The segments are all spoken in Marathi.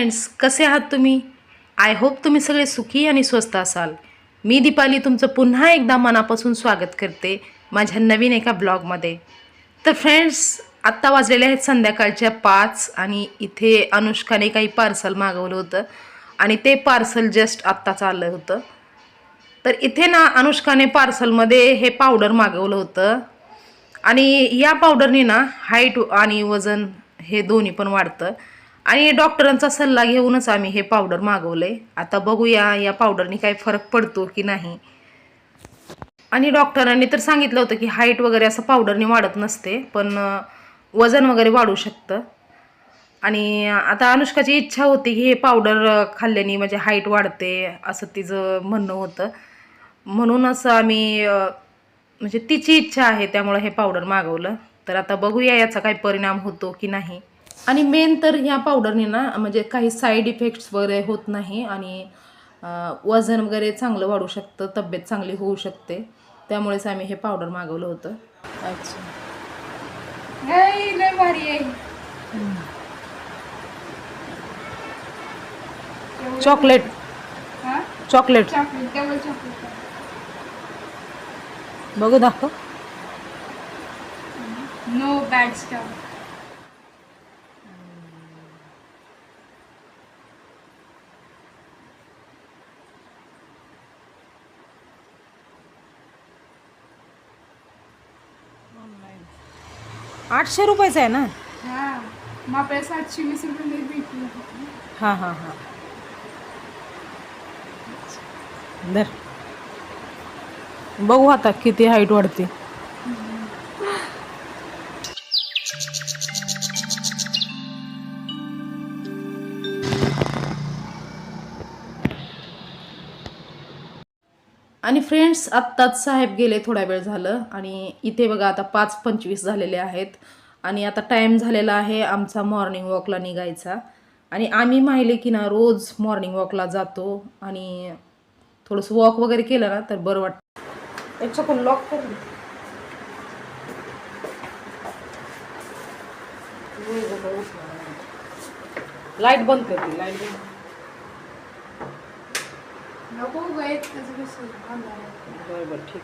फ्रेंड्स कसे आहात तुम्ही? आय होप तुम्ही सगळे सुखी आणि स्वस्त असाल. मी दीपाली तुमचं पुन्हा एकदा मनापासून स्वागत करते माझ्या नवीन एका ब्लॉगमध्ये. तर फ्रेंड्स आत्ता वाजलेले आहेत संध्याकाळच्या पाच आणि इथे अनुष्काने काही पार्सल मागवलं होतं आणि ते पार्सल जस्ट आत्ताच आलं होतं. तर इथे ना अनुष्काने पार्सलमध्ये हे पावडर मागवलं होतं आणि या पावडरने ना हाईट आणि वजन हे दोन्ही पण वाढतं. आणि डॉक्टरांचा सल्ला घेऊनच आम्ही हे पावडर मागवलंय. आता बघूया या पावडरने काही फरक पडतो की नाही. आणि डॉक्टरांनी तर सांगितलं होतं की हाईट वगैरे असं पावडरने वाढत नसते पण वजन वगैरे वाढू शकतं. आणि आता अनुष्काची इच्छा होती की हे पावडर खाल्ल्याने म्हणजे हाईट वाढते असं तिचं म्हणणं होतं. म्हणूनच आम्ही म्हणजे तिची इच्छा आहे त्यामुळं हे पावडर मागवलं. तर आता बघूया याचा काय परिणाम होतो की नाही. आणि मेन तर ह्या पावडरने ना म्हणजे काही साईड इफेक्ट्स वगैरे होत नाही आणि वजन वगैरे चांगलं वाढू शकतं तब्येत चांगली होऊ शकते. त्यामुळेच आम्ही हे पावडर मागवलं होतं. अच्छा. भारी आहे. चॉकलेट चॉकलेट बघू दाखव. नो बॅड स्टफ आठशे रुपयाचं आहे ना? हा मग आपल्याला सातशे वीस रुपये भेटले हां हां हां. बघू आता किती हाईट वाढते. आणि फ्रेंड्स आत्ताच साहेब गेले थोडा वेळ झालं आणि इथे बघा आता पाच पंचवीस झालेले आहेत. आणि आता टाईम झालेला आहे आमचा मॉर्निंग वॉकला निघायचा. आणि आम्ही माहिले की ना रोज मॉर्निंग वॉकला जातो आणि थोडंसं वॉक वगैरे केलं ना तर बरं वाटतं. याच्याकडून लॉक कर. लाइट बंद करते लाइट बंद नको त्याचं कसं. बरं बरं ठीक.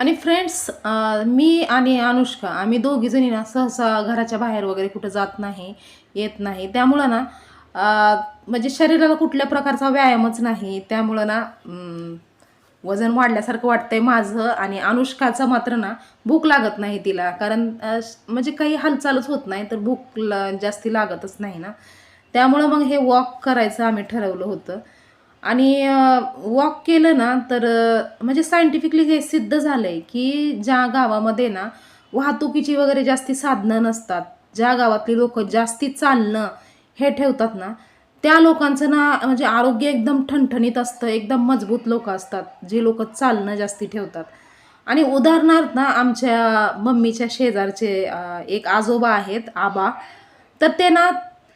आणि फ्रेंड्स मी आणि अनुष्का आम्ही दोघी जणी ना सहसा घराच्या बाहेर वगैरे कुठं जात नाही येत नाही. त्यामुळं ना अं, म्हणजे शरीराला कुठल्या प्रकारचा व्यायामच नाही. त्यामुळं ना अं, वजन वाढल्यासारखं वाटतंय माझं आणि अनुष्काचं मात्र ना भूक लागत नाही तिला. कारण म्हणजे काही हालचालच होत नाही तर भूक ल जास्ती लागतच नाही ना. त्यामुळं मग हे वॉक करायचं आम्ही ठरवलं होतं. आणि वॉक केलं ना तर म्हणजे सायंटिफिकली हे सिद्ध झालं आहे की ज्या गावामध्ये ना वाहतुकीची वगैरे जास्ती साधनं नसतात ज्या गावातली लोक जास्ती चालणं हे ठेवतात ना त्या लोकांचं ना म्हणजे आरोग्य एकदम ठणठणीत असतं एकदम मजबूत लोक असतात जे लोक चालणं जास्ती ठेवतात. आणि उदाहरणार्थ ना आमच्या मम्मीच्या शेजारचे एक आजोबा आहेत आबा. तर ते ना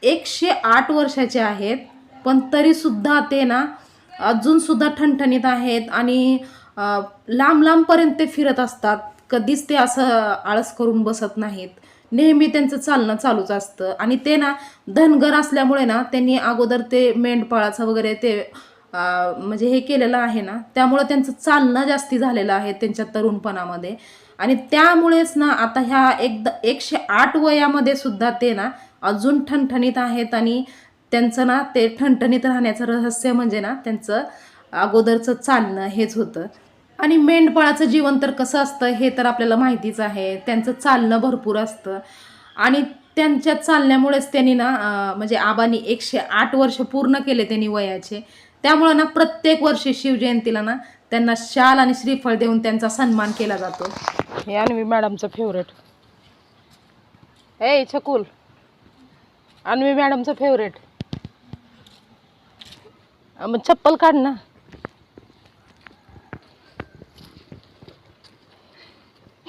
एकशे आठ वर्षाचे आहेत पण तरीसुद्धा ते ना अजूनसुद्धा ठणठणीत आहेत आणि लांब लांबपर्यंत ते फिरत असतात. कधीच ते असं आळस करून बसत नाहीत. नेहमी त्यांचं चालणं चालूच असतं. आणि ते ना धनगर असल्यामुळे ना त्यांनी अगोदर ते मेंढपाळाचं वगैरे ते म्हणजे हे केलेलं आहे ना त्यामुळं त्यांचं चालणं जास्ती झालेलं आहे त्यांच्या तरुणपणामध्ये. आणि त्यामुळेच ना आता ह्या एकदा एकशे आठ वयामध्ये सुद्धा ते ना अजून ठणठणीत आहेत आणि त्यांचं ना ते ठणठणीत राहण्याचं रहस्य म्हणजे ना त्यांचं अगोदरचं चालणं हेच होतं. आणि मेंढपाळाचं जीवन तर कसं असतं हे तर आपल्याला माहितीच आहे. त्यांचं चालणं भरपूर असतं. आणि त्यांच्या चालण्यामुळेच त्यांनी ना म्हणजे आबांनी एकशे आठ वर्ष पूर्ण केले त्यांनी वयाचे. त्यामुळं ना प्रत्येक वर्षी शिवजयंतीला ना त्यांना शाल आणि श्रीफळ देऊन त्यांचा सन्मान केला जातो. हे अन्वी मॅडमचं फेवरेट. ए छकुल. अन्वी मॅडमचं फेवरेट. मग चप्पल काढ ना.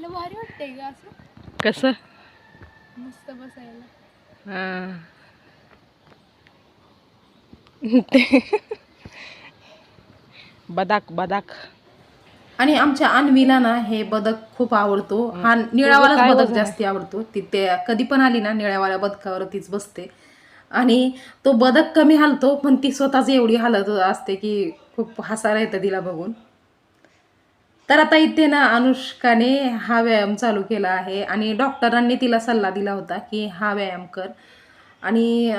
हलत याला भारी वाटतंय ग असं. कसं? मस्त बसायला. हा. ते- बदाक बदाक. आणि आमच्या अन्वीला ना हे बदक खूप आवडतो. हा. निळावालाच काय बदक? जास्ती आवडतो. तिथे कधी पण आली ना निळ्यावाल्या बदकावरतीच बसते. आणि तो बदक कमी हालतो पण ती स्वतःच एवढी हालत असते की खूप हसायला येतं तिला बघून. तर आता इथे ना अनुष्काने हा व्यायाम चालू केला आहे आणि डॉक्टरांनी तिला सल्ला दिला होता की हा व्यायाम कर. आणि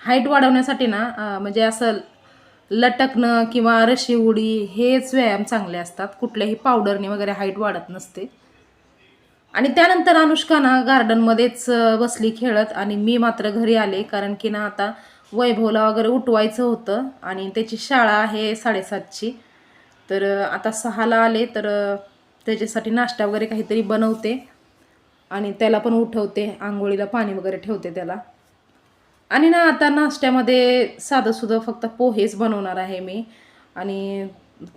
हाईट वाढवण्यासाठी ना म्हणजे असं लटकणं किंवा रशी उडी हेच व्यायाम चांगले असतात. कुठल्याही पावडरने वगैरे हाईट वाढत नसते. आणि त्यानंतर अनुष्का ना गार्डनमध्येच बसली खेळत आणि मी मात्र घरी आले कारण की ना आता वैभवला वगैरे उठवायचं होतं आणि त्याची शाळा आहे साडेसातची. तर आता सहाला आले तर त्याच्यासाठी नाश्ता वगैरे काहीतरी बनवते आणि त्याला पण उठवते आंघोळीला पाणी वगैरे ठेवते त्याला. आणि ना आता नाश्त्यामध्ये साधंसुद्धा फक्त पोहेच बनवणार आहे मी. आणि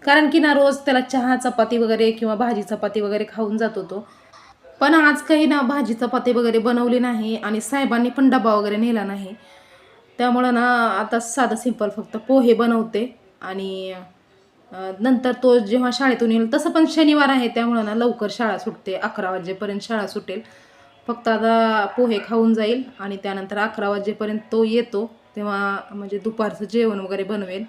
कारण की ना रोज त्याला चहा चपाती वगैरे किंवा भाजी चपाती वगैरे खाऊन जात होतो. पण आज काही ना भाजी चपाती वगैरे बनवली नाही आणि साहेबांनी पण डबा वगैरे नेला नाही. त्यामुळं ना आता साधं सिंपल फक्त पोहे बनवते आणि नंतर तो जेव्हा शाळेतून येईल तसं पण शनिवार आहे त्यामुळं ना लवकर शाळा सुटते अकरा वाजेपर्यंत शाळा सुटेल. फक्त आता पोहे खाऊन जाईल आणि त्यानंतर अकरा वाजेपर्यंत तो येतो तेव्हा म्हणजे दुपारचं जेवण वगैरे बनवेल.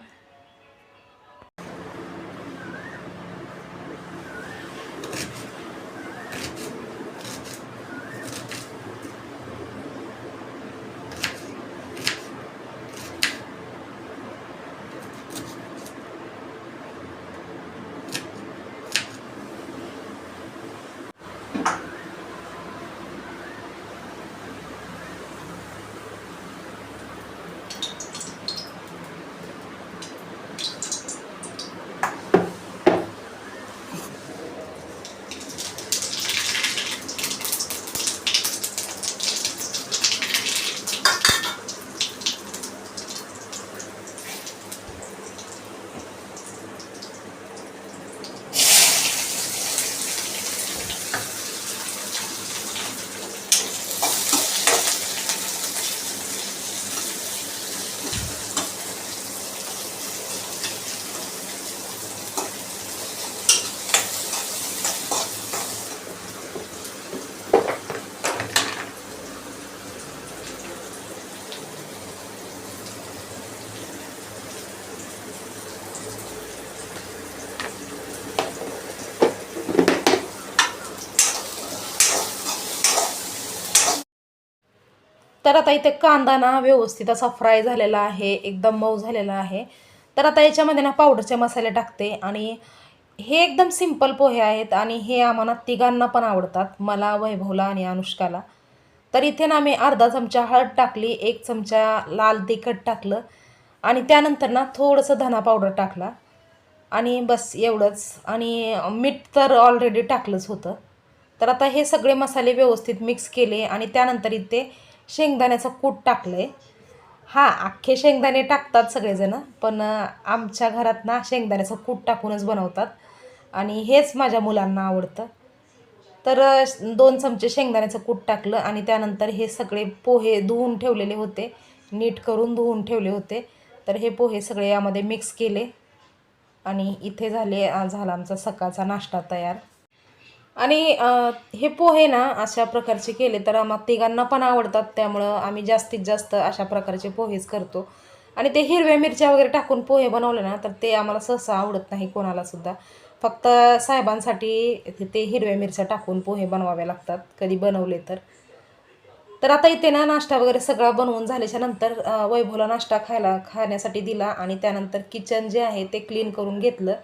तर आता इथे कांदा ना व्यवस्थित असा फ्राय झालेला आहे एकदम मऊ झालेला आहे. तर आता याच्यामध्ये ना पावडरचे मसाले टाकते आणि हे एकदम सिंपल पोहे आहेत आणि हे आम्हाला तिघांना पण आवडतात मला वैभवला आणि अनुष्काला. तर इथे ना मी अर्धा चमचा हळद टाकली एक चमचा लाल तिखट टाकलं आणि त्यानंतर ना थोडंसं धना पावडर टाकला. आणि बस एवढंच. आणि मीठ तर ऑलरेडी टाकलंच होतं. तर आता हे सगळे मसाले व्यवस्थित मिक्स केले आणि त्यानंतर इथे शेंगदाण्याचं कूट टाकलं आहे हां अख्खे शेंगदाणे टाकतात सगळेजणं पण आमच्या घरात ना शेंगदाण्याचं कूट टाकूनच बनवतात. आणि हेच माझ्या मुलांना आवडतं. तर दोन चमचे शेंगदाण्याचं कूट टाकलं आणि त्यानंतर हे सगळे पोहे धुवून ठेवलेले होते. नीट करून धुवून ठेवले होते. तर हे पोहे सगळे यामध्ये मिक्स केले. आणि इथे झाले झाला आमचा सकाळचा नाश्ता तयार. आणि हे पोहे ना अशा प्रकारचे केले तर आम्हा तिघांना पण आवडतात. त्यामुळं आम्ही जास्तीत जास्त अशा प्रकारचे पोहेच करतो. आणि ते हिरव्या मिरच्या वगैरे टाकून पोहे बनवले ना तर ते आम्हाला सहसा आवडत नाही कोणालासुद्धा फक्त साहेबांसाठी ते- हिरव्या मिरच्या टाकून पोहे बनवावे लागतात कधी बनवले तर. तर आता इथे ना नाश्ता वगैरे सगळा बनवून झाल्याच्यानंतर वैभवला नाश्ता खायला खाण्यासाठी दिला आणि त्यानंतर किचन जे आहे ते क्लीन करून घेतलं.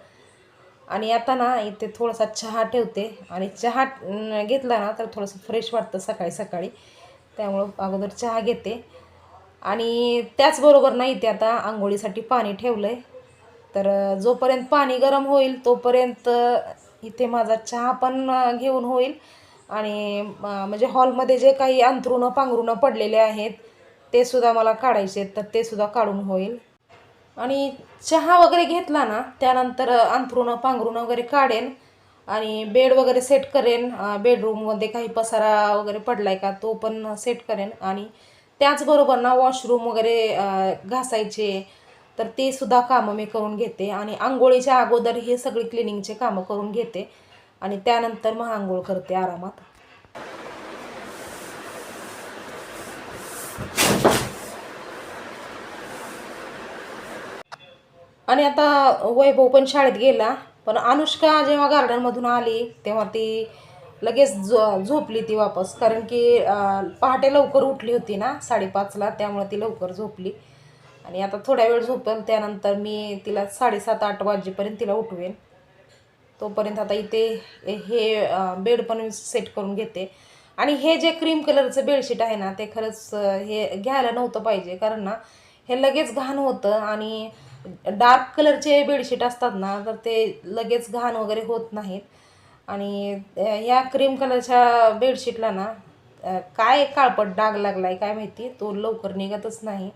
आणि आता ना इथे थोडासा चहा ठेवते. आणि चहा घेतला ना तर थोडंसं फ्रेश वाटतं सकाळी सकाळी. त्यामुळं अगोदर चहा घेते. आणि त्याचबरोबर ना इथे आता आंघोळीसाठी पाणी ठेवलं आहे तर जोपर्यंत पाणी गरम होईल तोपर्यंत इथे माझा चहा पण घेऊन होईल. आणि म्हणजे हॉलमध्ये जे काही अंथरुणं पांघरुणं पडलेले आहेत ते सुद्धा मला काढायचे आहेत तर ते सुद्धा काढून होईल. आणि चहा वगैरे घेतला ना त्यानंतर अंथरुणं पांघरुणं वगैरे काढेन. आणि बेड वगैरे सेट करेन. बेडरूममध्ये काही पसारा वगैरे पडला आहे का तो पण सेट करेन. आणि त्याचबरोबर ना वॉशरूम वगैरे घासायचे तर ते सुद्धा कामं मी करून घेते. आणि आंघोळीच्या अगोदर हे सगळी क्लिनिंगचे कामं करून घेते. आणि त्यानंतर मग आंघोळ करते आरामात. आणि आता वैभव पण शाळेत गेला पण अनुष्का जेव्हा गार्डनमधून आली तेव्हा ती लगेच झो झोपली ती वापस. कारण की पहाटे लवकर उठली होती ना साडेपाचला त्यामुळे ती लवकर झोपली. आणि आता थोड्या वेळ झोपेल त्यानंतर मी तिला साडेसात आठ वाजेपर्यंत तिला उठवेन. तोपर्यंत आता इथे हे बेड पण मी सेट करून घेते. आणि हे जे क्रीम कलरचं बेडशीट आहे ना ते खरंच हे घ्यायला नव्हतं पाहिजे. कारण ना हे लगेच घाण होतं आणि डार्क कलरचे बेडशीट असतात ना तर ते लगेच घाण वगैरे होत नाहीत. आणि या क्रीम कलरच्या बेडशीटला ना काय काळपट डाग लागला आहे काय माहिती तो लवकर निघतच नाही.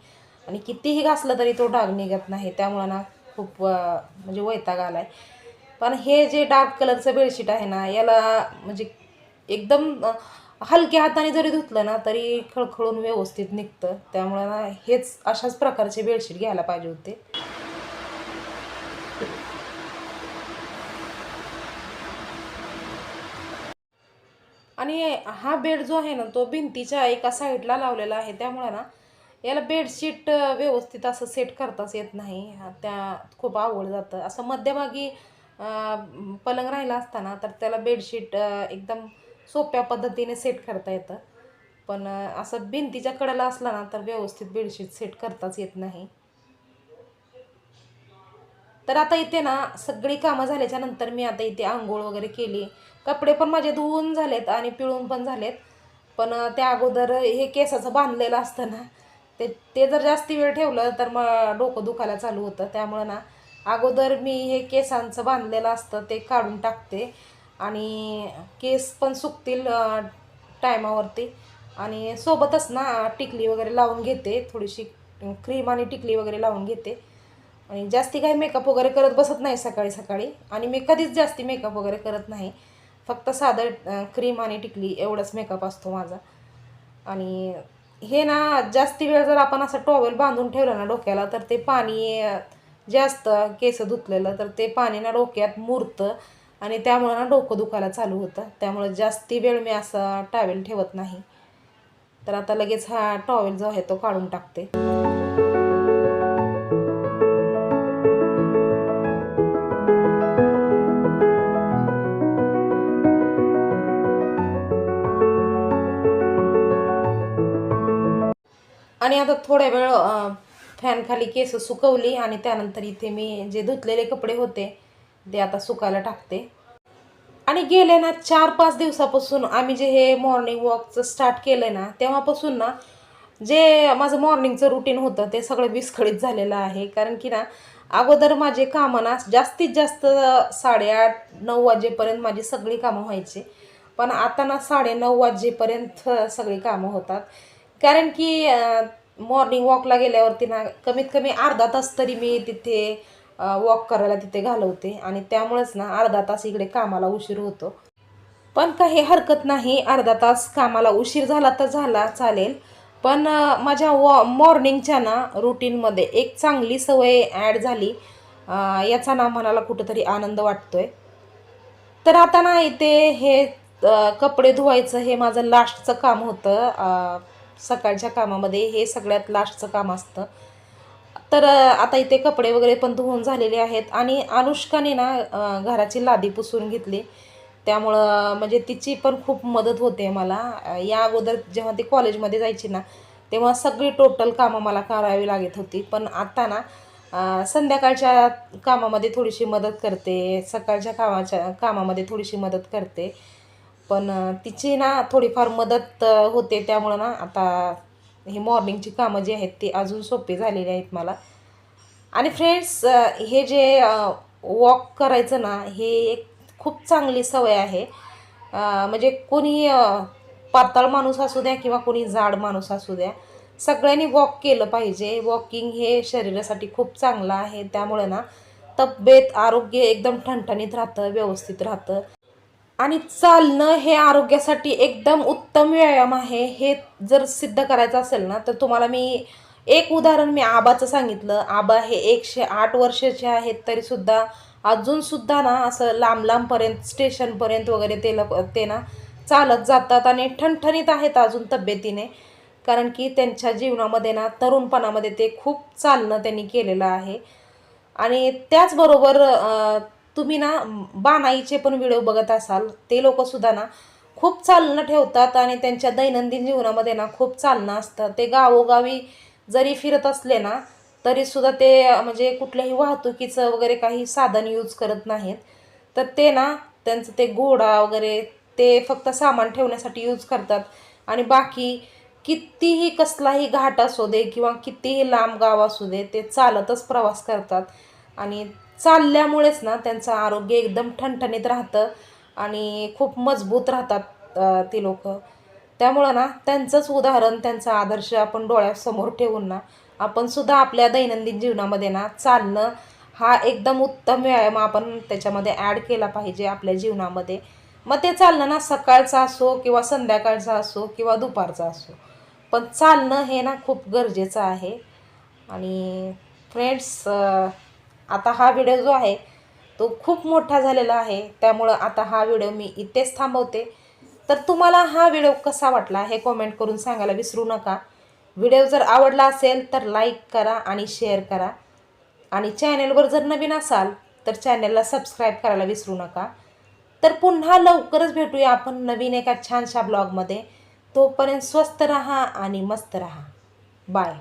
आणि कितीही घासलं तरी तो डाग निघत नाही. त्यामुळं ना खूप म्हणजे वैताग आला आहे पण हे जे डार्क कलरचं बेडशीट आहे ना याला म्हणजे एकदम हलक्या हाताने जरी धुतलं ना तरी खळखळून व्यवस्थित निघतं. त्यामुळं ना हेच अशाच प्रकारचे बेडशीट घ्यायला पाहिजे होते. आणि हा बेड जो आहे ना तो भिंतीच्या एका साईडला लावलेला आहे. त्यामुळे ना याला बेडशीट व्यवस्थित असं सेट करताच येत नाही. त्या खूप आवड जातं. असं मध्यभागी पलंग राहिला असताना तर त्याला बेडशीट एकदम सोप्या पद्धतीने सेट करता येतं. पण असं भिंतीच्या कडेला असला ना तर व्यवस्थित बेडशीट सेट करताच येत नाही. तर आता इथे ना सगळी कामं झाल्याच्यानंतर मी आता इथे आंघोळ वगैरे केली. कपडे पण माझे धुवून झालेत आणि पिळून पण झालेत. पण त्या अगोदर हे केसाचं बांधलेलं असतं ना ते ते जर जास्ती वेळ ठेवलं तर मग डोकं दुखायला चालू होतं. त्यामुळं ना अगोदर मी हे केसांचं बांधलेलं असतं ते काढून टाकते. आणि केस पण सुकतील टायमावरती. आणि सोबतच ना टिकली वगैरे लावून घेते थोडीशी क्रीम आणि टिकली वगैरे लावून घेते. आणि जास्ती काही मेकअप वगैरे करत बसत नाही सकाळी सकाळी. आणि मी कधीच जास्ती मेकअप वगैरे करत नाही. फक्त साधं क्रीम आणि टिकली एवढंच मेकअप असतो माझा. आणि हे ना जास्ती वेळ जर आपण असं टॉवेल बांधून ठेवलं ना डोक्याला तर ते पाणी जास्त जे असतं केस धुतलेलं तर ते पाणी ना डोक्यात मुरतं. आणि त्यामुळं ना डोकं दुखायला चालू होतं. त्यामुळं जास्ती वेळ मी असं टॉवेल ठेवत नाही. तर आता लगेच हा टॉवेल जो आहे तो काढून टाकते. आणि आता थोड्या वेळ फॅनखाली केस सुकवली आणि त्यानंतर इथे मी जे धुतलेले कपडे होते ते आता सुकायला टाकते. आणि गेले ना चार पाच दिवसापासून आम्ही जे हे मॉर्निंग वॉकचं स्टार्ट केलं ना तेव्हापासून ना जे माझं मॉर्निंगचं रुटीन होतं ते सगळं विस्कळीत झालेलं आहे. कारण की ना अगोदर माझे कामं ना जास्तीत जास्त साडेआठ नऊ वाजेपर्यंत माझी सगळी कामं व्हायची. पण आता ना साडे नऊ वाजेपर्यंत सगळी कामं होतात. कारण की मॉर्निंग वॉकला गेल्यावरती ना कमीत कमी अर्धा तास तरी मी तिथे वॉक करायला तिथे घालवते. आणि त्यामुळेच ना अर्धा तास इकडे कामाला उशीर होतो. पण काही हरकत नाही अर्धा तास कामाला उशीर झाला तर झाला चालेल. पण माझ्या वॉ मॉर्निंगच्या ना रुटीनमध्ये एक चांगली सवय ॲड झाली. याचा ना मनाला कुठंतरी आनंद वाटतो आहे तर आता ना इथे हे कपडे धुवायचं हे माझं लास्टचं काम होतं. सकाळच्या कामामध्ये हे सगळ्यात लास्टचं काम असतं. तर आता इथे कपडे वगैरे पण धुवून झालेले आहेत आणि अनुष्काने ना घराची लादी पुसून घेतली. त्यामुळं म्हणजे तिची पण खूप मदत होते मला. या अगोदर जेव्हा ती कॉलेजमध्ये जायची ना तेव्हा सगळी टोटल कामं मला करावी लागत होती. पण आता ना संध्याकाळच्या कामामध्ये थोडीशी मदत करते सकाळच्या कामाच्या कामामध्ये थोडीशी मदत करते. पण तिची ना थोडीफार मदत होते त्यामुळं ना आता ही मॉर्निंगची कामं जी आहेत ती अजून सोपी झालेली आहेत मला. आणि फ्रेंड्स हे जे वॉक करायचं ना हे एक खूप चांगली सवय आहे. म्हणजे कोणी पातळ माणूस असू द्या किंवा कोणी जाड माणूस असू द्या सगळ्यांनी वॉक केलं पाहिजे. वॉकिंग हे शरीरासाठी खूप चांगलं आहे. त्यामुळे ना तब्येत आरोग्य एकदम ठणठणीत राहतं व्यवस्थित राहतं. आणि चालणं हे आरोग्यासाठी एकदम उत्तम व्यायाम आहे. हे जर सिद्ध करायचं असेल ना तर तुम्हाला मी एक उदाहरण मी आबाचं सांगितलं. आबा हे एकशे आठ वर्षाचे आहेत तरीसुद्धा अजूनसुद्धा ना असं लांब लांबपर्यंत स्टेशनपर्यंत वगैरे ते ते ना चालत जातात आणि ठणठणीत आहेत अजून तब्येतीने. कारण की त्यांच्या जीवनामध्ये ना तरुणपणामध्ये ते खूप चालणं त्यांनी केलेलं आहे. आणि त्याचबरोबर तुम्ही ना बानाईचे पण व्हिडिओ बघत असाल ते लोकसुद्धा ना खूप चालणं ठेवतात आणि त्यांच्या दैनंदिन जीवनामध्ये ना खूप चालणं असतं. ते गावोगावी जरी फिरत असले ना तरीसुद्धा ते म्हणजे कुठल्याही वाहतुकीचं वगैरे काही साधन यूज करत नाहीत. तर ते ना त्यांचं ते घोडा वगैरे ते फक्त सामान ठेवण्यासाठी यूज करतात. आणि बाकी कितीही कसलाही घाट असू दे किंवा कितीही लांब गाव असू दे ते चालतच प्रवास करतात. आणि चालल्यामुळेच ना त्यांचं आरोग्य एकदम ठणठणीत राहतं आणि खूप मजबूत राहतात ती लोक. त्यामुळं ना त्यांचंच उदाहरण त्यांचा आदर्श आपण डोळ्यासमोर ठेवून ना आपण सुद्धा आपल्या दैनंदिन जीवनामध्ये ना चालणं हा एकदम उत्तम व्यायाम आपण त्याच्यामध्ये ॲड केला पाहिजे आपल्या जीवनामध्ये. मग ते चालणं ना सकाळचा असो किंवा संध्याकाळचा असो किंवा दुपारचा असो. पण चालणं हे ना खूप गरजेचं आहे. आणि फ्रेंड्स आता हा व्हिडिओ जो आहे तो खूप मोठा झालेला आहे. त्यामुळं आता हा व्हिडिओ मी इथेच थांबवते. तर तुम्हाला हा व्हिडिओ कसा वाटला हे कॉमेंट करून सांगायला विसरू नका. व्हिडिओ जर आवडला असेल तर लाईक करा आणि शेअर करा. आणि चॅनेलवर जर नवीन असाल तर चॅनेलला सबस्क्राईब करायला विसरू नका. तर पुन्हा लवकरच भेटूया आपण नवीन एका छानशा ब्लॉगमध्ये तोपर्यंत स्वस्त रहा आणि मस्त रहा. बाय